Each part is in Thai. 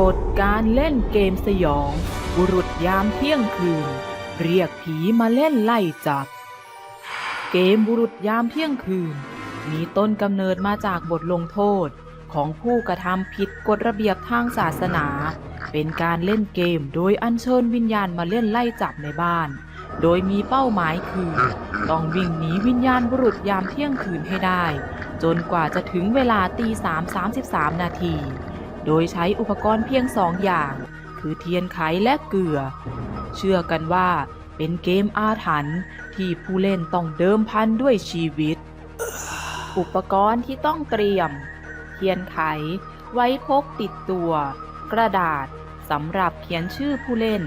กฎการเล่นเกมสยอง บุรุษยามเที่ยงคืน เรียกผีมาเล่นไล่จับ เกมบุรุษยามเที่ยงคืน มีต้นกำเนิดมาจากบทลงโทษของผู้กระทำผิดกฎระเบียบทางศาสนา เป็นการเล่นเกมโดยอัญเชิญวิญญาณมาเล่นไล่จับในบ้าน โดยมีเป้าหมายคือ ต้องวิ่งหนีวิญญาณบุรุษยามเที่ยงคืนให้ได้ จนกว่าจะถึงเวลาตีสามสามสิบสามนาที โดยใช้อุปกรณ์เพียงสองอย่าง คือเทียนไขและเกลือ เชื่อกันว่าเป็นเกมอาถรรพ์ที่ผู้เล่นต้องเดิมพันด้วยชีวิต อุปกรณ์ที่ต้องเตรียม เทียนไข ไว้พกติดตัว กระดาษสำหรับเขียนชื่อผู้เล่น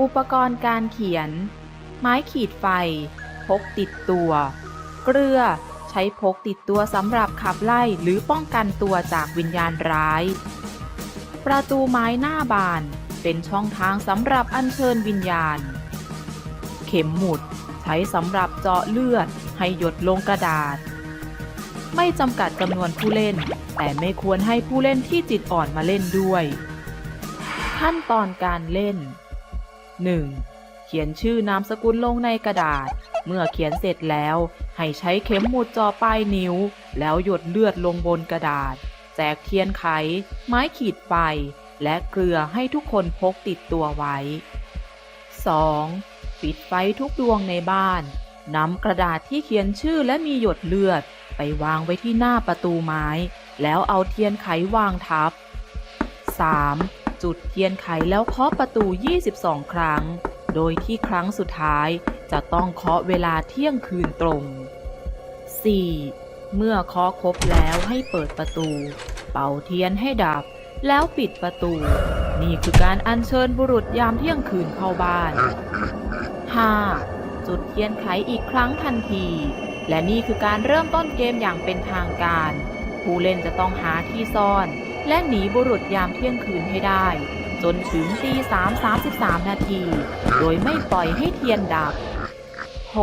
อุปกรณ์การเขียน ไม้ขีดไฟ พกติดตัว เกลือ ใช้พกติดตัวสำหรับขับไล่หรือป้องกันตัวจากวิญญาณร้าย ประตูไม้หน้าบาน เป็นช่องทางสำหรับอัญเชิญวิญญาณ เข็มหมุด ใช้สำหรับเจาะเลือดให้หยดลงกระดาษ ไม่จำกัดจำนวนผู้เล่น แต่ไม่ควรให้ผู้เล่นที่จิตอ่อนมาเล่นด้วย ขั้นตอนการเล่น 1. เขียนชื่อนามสกุลลงในกระดาษ เมื่อเขียนเสร็จแล้ว ให้ใช้เข็มหมุดจ่อปลายนิ้ว แล้วหยดเลือดลงบนกระดาษ แจกเทียนไข ไม้ขีดไฟ และเกลือให้ทุกคนพกติดตัวไว้ 2. ปิดไฟทุกดวงในบ้านนำกระดาษที่เขียนชื่อและมีหยดเลือด ไปวางไว้ที่หน้าประตูไม้ แล้วเอาเทียนไขวางทับ 3. จุดเทียนไขแล้วเคาะประตู 22 ครั้ง โดยที่ครั้งสุดท้ายจะต้องเคาะเวลาเที่ยงคืนตรง 4. เมื่อเคาะครบแล้วให้เปิดประตู เป่าเทียนให้ดับ แล้วปิดประตู นี่คือการอัญเชิญบุรุษยามเที่ยงคืนเข้าบ้าน 5. จุดเทียนไขอีกครั้งทันที และนี่คือการเริ่มต้นเกมอย่างเป็นทางการ ผู้เล่นจะต้องหาที่ซ่อน และหนีบุรุษยามเที่ยงคืนให้ได้ จนถึงตีสามสามสิบสามนาที โดยไม่ปล่อยให้เทียนดับ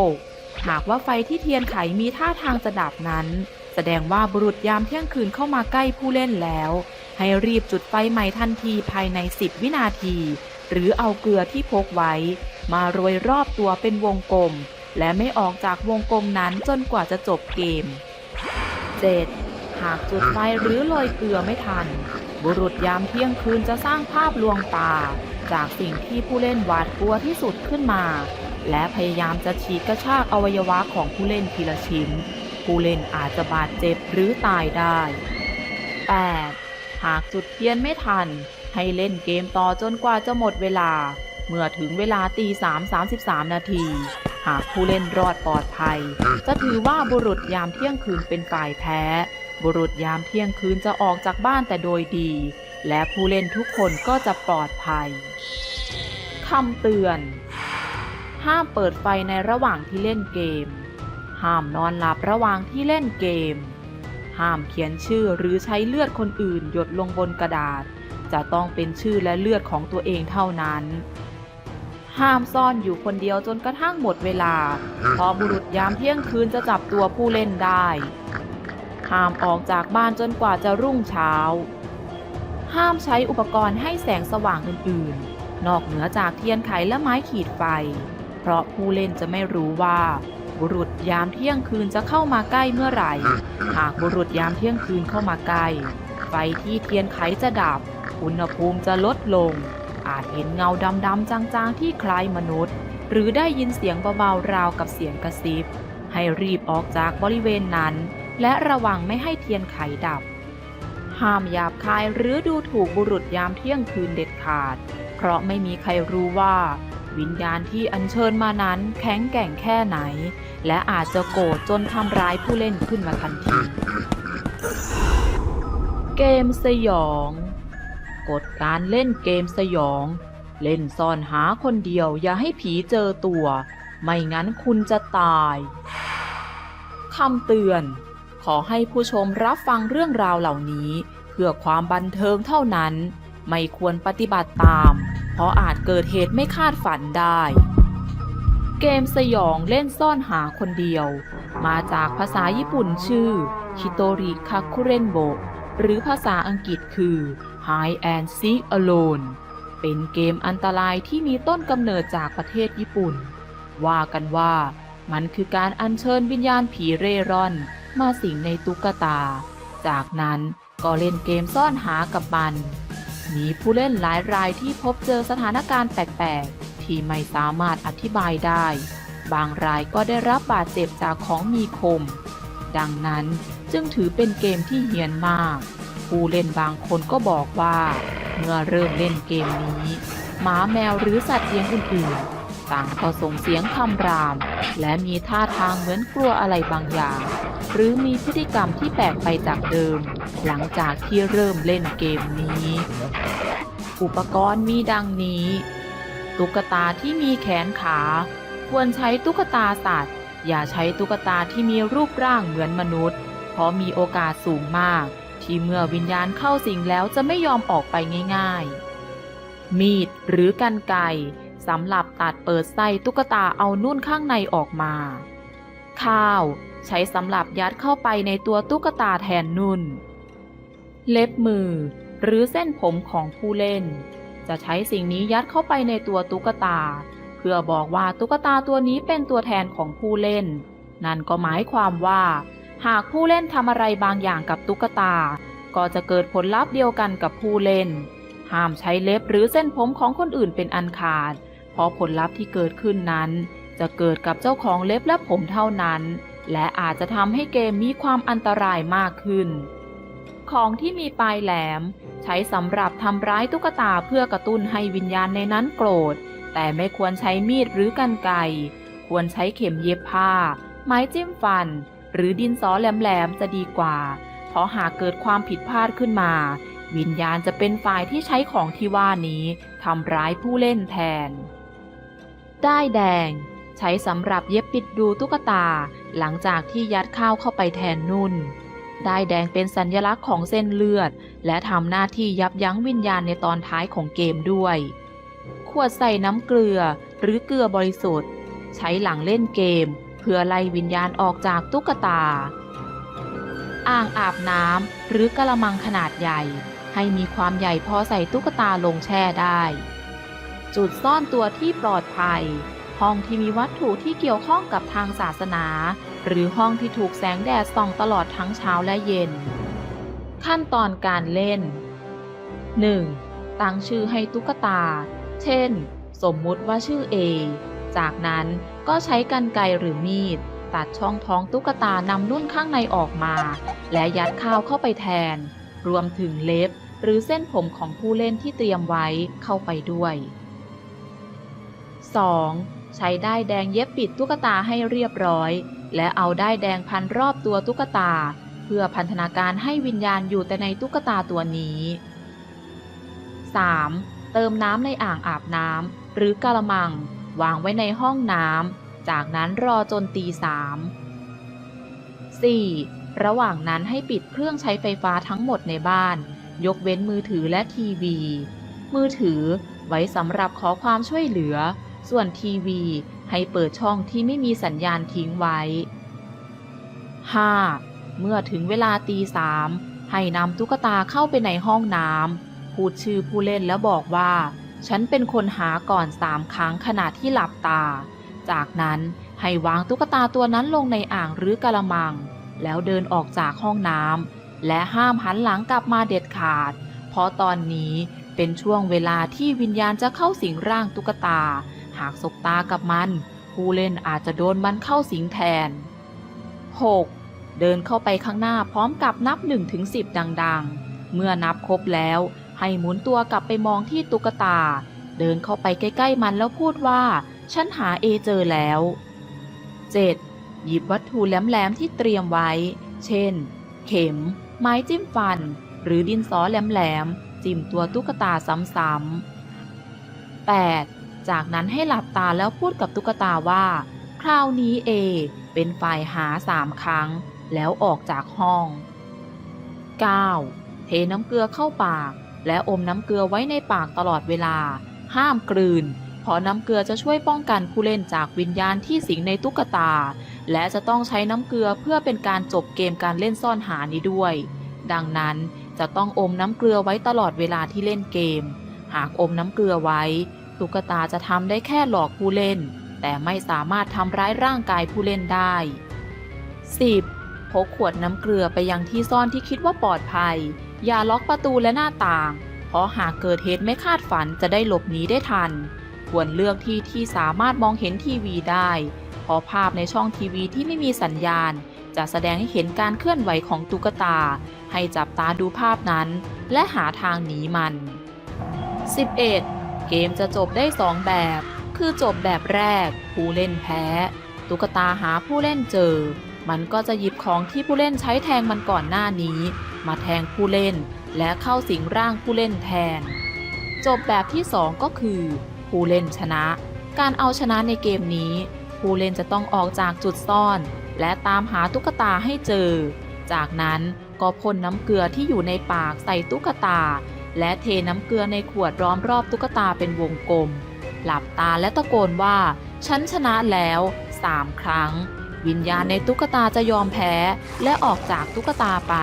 6. หากว่าไฟที่เทียนไขมีท่าทางจะดับนั้น แสดงว่าบุรุษยามเที่ยงคืนเข้ามาใกล้ผู้เล่นแล้ว ให้รีบจุดไฟใหม่ทันทีภายใน 10 วินาที หรือเอาเกลือที่พกไว้ มาโรยรอบตัวเป็นวงกลม และไม่ออกจากวงกลมนั้นจนกว่าจะจบเกม 7. หากจุดไฟหรือโรยเกลือไม่ทัน บุรุษยามเที่ยงคืนจะสร้างภาพลวงตา จากสิ่งที่ผู้เล่นหวาดกลัวที่สุดขึ้นมา และพยายามจะฉีกกระชากอวัยวะของผู้เล่นทีละชิ้น ผู้เล่นอาจจะบาดเจ็บหรือตายได้ 8. หากจุดเทียนไม่ทัน ให้เล่นเกมต่อจนกว่าจะหมดเวลา เมื่อถึงเวลาตีสามสามสิบสามนาทีหากผู้เล่นรอดปลอดภัย จะถือว่าบุรุษยามเที่ยงคืนเป็นฝ่ายแพ้ บุรุษยามเที่ยงคืนจะออกจากบ้านแต่โดยดี และผู้เล่นทุกคนก็จะปลอดภัยคำเตือน ห้ามเปิดไฟในระหว่างที่เล่นเกม ห้ามนอนหลับระหว่างที่เล่นเกม ห้ามเขียนชื่อหรือใช้เลือดคนอื่น หยดลงบนกระดาษ จะต้องเป็นชื่อและเลือดของตัวเองเท่านั้นห้ามซ่อนอยู่คนเดียวจนกระทั่งหมดเวลาเพราะบุรุษยามเที่ยงคืนจะจับตัวผู้เล่นได้ ห้ามออกจากบ้านจนกว่าจะรุ่งเช้า ห้ามใช้อุปกรณ์ให้แสงสว่างอื่นๆ นอกเหนือจากเทียนไขและไม้ขีดไฟ เพราะผู้เล่นจะไม่รู้ว่า บุรุษยามเที่ยงคืนจะเข้ามาใกล้เมื่อไหร่ หากบุรุษยามเที่ยงคืนเข้ามาใกล้ ไฟที่เทียนไขจะดับ อุณหภูมิจะลดลง อาจเห็นเงาดำๆจางๆที่คล้ายมนุษย์ หรือได้ยินเสียงเบาๆราวกับเสียงกระซิบให้รีบออกจากบริเวณนั้น และระวังไม่ให้เทียนไขดับ ห้ามหยาบคายหรือดูถูกบุรุษยามเที่ยงคืนเด็ดขาด เพราะไม่มีใครรู้ว่า วิญญาณที่อัญเชิญมานั้นแข็งแกร่งแค่ไหน และอาจจะโกรธจนทำร้ายผู้เล่นขึ้นมาทันที เกมสยอง กฎการเล่นเกมสยอง เล่นซ่อนหาคนเดียวอย่าให้ผีเจอตัว ไม่งั้นคุณจะตายคำเตือน อให้ผู้ชมรับฟังเรื่องราวเหล่านี้ เพื่อความบันเทิงเท่านั้น ไม่ควรปฏิบัติตาม เพราะอาจเกิดเหตุไม่คาดฝันได้ เกมสยองเล่นซ่อนหาคนเดียว มาจากภาษาญี่ปุ่นชื่อคิโตริคาคุเรนโบหรือภาษาอังกฤษคือ Hide and Seek Alone เป็นเกมอันตรายที่มีต้นกำเนิดจากประเทศญี่ปุ่น ว่ากันว่า มันคือการอัญเชิญวิญญาณผีเร่ร่อน มาสิงในตุ๊กตา จากนั้นก็เล่นเกมซ่อนหากับมัน มีผู้เล่นหลายรายที่พบเจอสถานการณ์แปลกๆ ที่ไม่สามารถอธิบายได้ บางรายก็ได้รับบาดเจ็บจากของมีคม ดังนั้นจึงถือเป็นเกมที่เฮี้ยนมาก ผู้เล่นบางคนก็บอกว่า เมื่อเริ่มเล่นเกมนี้ หมาแมวหรือสัตว์เลี้ยงอื่นๆ ต่างก็ส่งเสียงคำราม และมีท่าทางเหมือนกลัวอะไรบางอย่าง หรือมีพฤติกรรมที่แปลกไปจากเดิม หลังจากที่เริ่มเล่นเกมนี้ อุปกรณ์มีดังนี้ ตุ๊กตาที่มีแขนขา ควรใช้ตุ๊กตาสัตว์ อย่าใช้ตุ๊กตาที่มีรูปร่างเหมือนมนุษย์ เพราะมีโอกาสสูงมาก ที่เมื่อวิญญาณเข้าสิงแล้วจะไม่ยอมออกไปง่าย ๆ มีดหรือกันไกร สำหรับตัดเปิดไส้ตุ๊กตาเอานุ่นข้างในออกมา ข้าวใช้สำหรับยัดเข้าไปในตัวตุ๊กตาแทนนุ่น เล็บมือ หรือเส้นผมของผู้เล่น จะใช้สิ่งนี้ยัดเข้าไปในตัวตุ๊กตา เพื่อบอกว่าตุ๊กตาตัวนี้เป็นตัวแทนของผู้เล่น นั่นก็หมายความว่า หากผู้เล่นทำอะไรบางอย่างกับตุ๊กตา ก็จะเกิดผลลัพธ์เดียวกันกับผู้เล่นห้ามใช้เล็บหรือเส้นผมของคนอื่นเป็นอันขาดเราะผลลัพธ์ที่เกิดขึ้นนั้น จะเกิดกับเจ้าของเล็บและผมเท่านั้น และอาจจะทำให้เกมมีความอันตรายมากขึ้น ของที่มีปลายแหลม ใช้สำหรับทำร้ายตุ๊กตาเพื่อกระตุ้นให้วิญญาณในนั้นโกรธ แต่ไม่ควรใช้มีดหรือกรรไกควรใช้เข็มเย็บผ้า ไม้จิ้มฟัน หรือดินสอแหลมๆจะดีกว่า เพราะหากเกิดความผิดพลาดขึ้นมา วิญญาณจะเป็นฝ่ายที่ใช้ของที่ว่านี้ทำร้ายผู้เล่นแทน ด้ายแดง ใช้สำหรับเย็บปิดดูตุ๊กตา หลังจากที่ยัดข้าวเข้าไปแทนนุ่นได้ายแดงเป็นสัญลักษณ์ของเส้นเลือด และทำหน้าที่ยับยั้งวิญญาณในตอนท้ายของเกมด้วย ขวดใส่น้ำเกลือหรือเกลือบริสุทธิ์ ใช้หลังเล่นเกม เพื่อไล่วิญญาณออกจากตุ๊กตา อ่างอาบน้ำหรือกระมังขนาดใหญ่ ให้มีความใหญ่พอใส่ตุ๊กตาลงแช่ได้ จุดซ่อนตัวที่ปลอดภัย ห้องที่มีวัตถุที่เกี่ยวข้องกับทางศาสนา หรือห้องที่ถูกแสงแดดส่องตลอดทั้งเช้าและเย็น ขั้นตอนการเล่น 1. ตั้งชื่อให้ตุ๊กตา เช่น สมมุติว่าชื่อ A จากนั้นก็ใช้กรรไกรหรือมีด ตัดช่องท้องตุ๊กตานำนุ่นข้างในออกมา และยัดข้าวเข้าไปแทน รวมถึงเล็บ หรือเส้นผมของผู้เล่นที่เตรียมไว้เข้าไปด้วย 2. ใช้ได้แดงเย็บปิดตุ๊กตาให้เรียบร้อย และเอาได้แดงพันรอบตัวตุ๊กตา เพื่อพันธนาการให้วิญญาณอยู่แต่ในตุ๊กตาตัวนี้ 3. เติมน้ำในอ่างอาบน้ำหรือกะละมัง วางไว้ในห้องน้ำ จากนั้นรอจนตีสาม 4. ระหว่างนั้นให้ปิดเครื่องใช้ไฟฟ้าทั้งหมดในบ้าน ยกเว้นมือถือและทีวี มือถือไว้สำหรับขอความช่วยเหลือ ส่วนทีวีให้เปิดช่องที่ไม่มีสัญญาณทิ้งไว้ 5. เมื่อถึงเวลาตีสามให้นำตุ๊กตาเข้าไปในห้องน้ำพูดชื่อผู้เล่นแล้วบอกว่า ฉันเป็นคนหาก่อนสามครั้งขณะที่หลับตา จากนั้นให้วางตุ๊กตาตัวนั้นลงในอ่างหรือกะละมัง แล้วเดินออกจากห้องน้ำและห้ามหันหลังกลับมาเด็ดขาด เพราะตอนนี้เป็นช่วงเวลาที่วิญญาณจะเข้าสิงร่างตุ๊กตา หากสบตากับมัน ผู้เล่นอาจจะโดนมันเข้าสิงแทน 6. เดินเข้าไปข้างหน้าพร้อมกับนับ1ถึง10 ดังๆ เมื่อนับครบแล้ว ให้หมุนตัวกลับไปมองที่ตุ๊กตา เดินเข้าไปใกล้ๆมันแล้วพูดว่า ฉันหาเอเจอแล้ว 7. หยิบวัตถุแหลมๆที่เตรียมไว้ เช่น เข็ม ไม้จิ้มฟัน หรือดินสอแหลมๆจิ้มตัวตุ๊กตาซ้ำๆ 8. จากนั้นให้หลับตาแล้วพูดกับตุ๊กตาว่า คราวนี้เอ เป็นฝ่ายหาสามครั้ง แล้วออกจากห้อง 9. เทน้ำเกลือเข้าปาก และอมน้ำเกลือไว้ในปากตลอดเวลา ห้ามกลืน เพราะน้ำเกลือจะช่วยป้องกันผู้เล่นจากวิญญาณที่สิงในตุ๊กตา และจะต้องใช้น้ำเกลือเพื่อเป็นการจบเกมการเล่นซ่อนหานี้ด้วย ดังนั้นจะต้องอมน้ำเกลือไว้ตลอดเวลาที่เล่นเกม หากอมน้ำเกลือไว้ ตุ๊กตาจะทำได้แค่หลอกผู้เล่น แต่ไม่สามารถทำร้ายร่างกายผู้เล่นได้ 10. พกขวดน้ำเกลือไปยังที่ซ่อนที่คิดว่าปลอดภัย อย่าล็อกประตูและหน้าต่าง เพราะหากเกิดเหตุไม่คาดฝันจะได้หลบหนีได้ทัน ควรเลือกที่ที่สามารถมองเห็นทีวีได้ เพราะภาพในช่องทีวีที่ไม่มีสัญญาณ จะแสดงให้เห็นการเคลื่อนไหวของตุ๊กตา ให้จับตาดูภาพนั้น และหาทางหนีมัน 11. เกมจะจบได้ 2 แบบ คือจบแบบแรก ผู้เล่นแพ้ ตุ๊กตาหาผู้เล่นเจอ มันก็จะหยิบของที่ผู้เล่นใช้แทงมันก่อนหน้านี้ มาแทงผู้เล่น และเข้าสิงร่างผู้เล่นแทน จบแบบที่ 2 ก็คือ ผู้เล่นชนะ การเอาชนะในเกมนี้ ผู้เล่นจะต้องออกจากจุดซ่อน และตามหาตุ๊กตาให้เจอ จากนั้นก็พ่นน้ำเกลือที่อยู่ในปากใส่ตุ๊กตา และเทน้ำเกลือในขวดล้อมรอบตุ๊กตาเป็นวงกลม หลับตาและตะโกนว่า ฉันชนะแล้วสามครั้ง วิญญาณในตุ๊กตาจะยอมแพ้และออกจากตุ๊กตาไป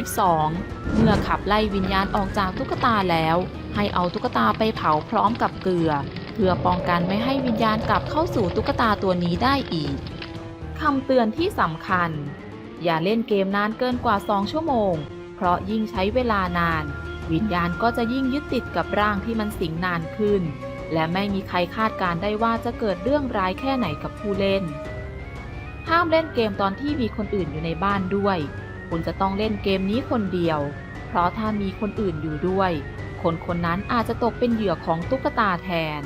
12. เมื่อขับไล่วิญญาณออกจากตุ๊กตาแล้ว ให้เอาตุ๊กตาไปเผาพร้อมกับเกลือ เพื่อป้องกันไม่ให้วิญญาณกลับเข้าสู่ตุ๊กตาตัวนี้ได้อีกคำเตือนที่สำคัญ อย่าเล่นเกมนานเกินกว่า 2 ชั่วโมง เพราะยิ่งใช้เวลานาน วิญญาณก็จะยิ่งยึดติดกับร่างที่มันสิงนานขึ้น และไม่มีใครคาดการได้ว่าจะเกิดเรื่องร้ายแค่ไหนกับผู้เล่น ห้ามเล่นเกมตอนที่มีคนอื่นอยู่ในบ้านด้วย คุณจะต้องเล่นเกมนี้คนเดียว เพราะถ้ามีคนอื่นอยู่ด้วย คนคนนั้นอาจจะตกเป็นเหยื่อของตุ๊กตาแทน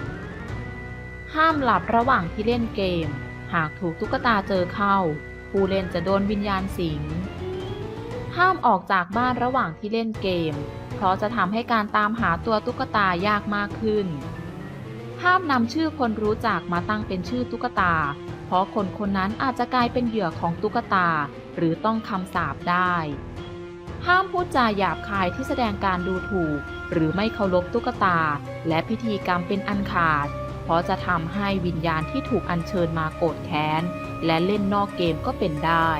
ห้ามหลับระหว่างที่เล่นเกม หากถูกตุ๊กตาเจอเข้า ผู้เล่นจะโดนวิญญาณสิง ห้ามออกจากบ้านระหว่างที่เล่นเกม เพราะจะทำให้การตามหาตัวตุ๊กตายากมากขึ้น ห้ามนำชื่อคนรู้จักมาตั้งเป็นชื่อตุ๊กตา เพราะคนคนนั้นอาจจะกลายเป็นเหยื่อของตุ๊กตา หรือต้องคำสาปได้ ห้ามพูดจาหยาบคายที่แสดงการดูถูก หรือไม่เคารพตุ๊กตา และพิธีกรรมเป็นอันขาด เพราะจะทำให้วิญญาณที่ถูกอัญเชิญมาโกรธแค้น และเล่นนอกเกมก็เป็นได้